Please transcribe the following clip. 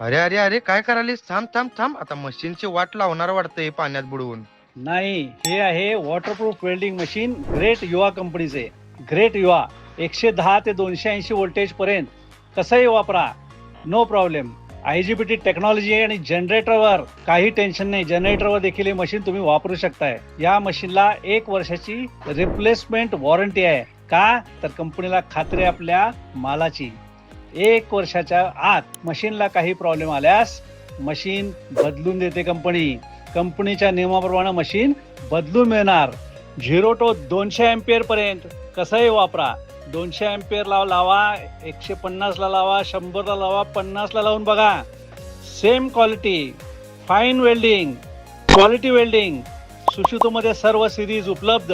अरे अरे अरे काय करायलीस? थांब थांब थांब. आता मशीनची वाट लावणार वाटतंय पाण्यात बुडवून. नाही हे आहे वॉटरप्रूफ वेल्डिंग मशीन ग्रेट युवा कंपनीचे ग्रेट युवा. एकशे दहा ते दोनशे ऐंशी व्होल्टेज पर्यंत. कसंही वापरा. No problem I G T technology आहे आणि जनरेटरवर काही टेन्शन नाही. जनरेटरवर देखील हे मशीन तुम्ही वापरू शकताय. या मशीनला एक वर्षाची रिप्लेसमेंट वॉरंटी आहे. का? तर कंपनीला खात्री आपल्या मालाची. एक वर्षाच्या आत मशीनला काही प्रॉब्लेम आल्यास मशीन बदलून देते कंपनी. कंपनीच्या नियमाप्रमाणे मशीन बदलून मिळणार. झिरो टू दोनशे अँपियर पर्यंत कसंही वापरा. दोनशे अँपियर ला लावा एकशे पन्नासला लावा शंभरला लावा पन्नासला लावून बघा. Same quality fine welding quality welding सुशुतोमध्ये सर्व सिरीज उपलब्ध.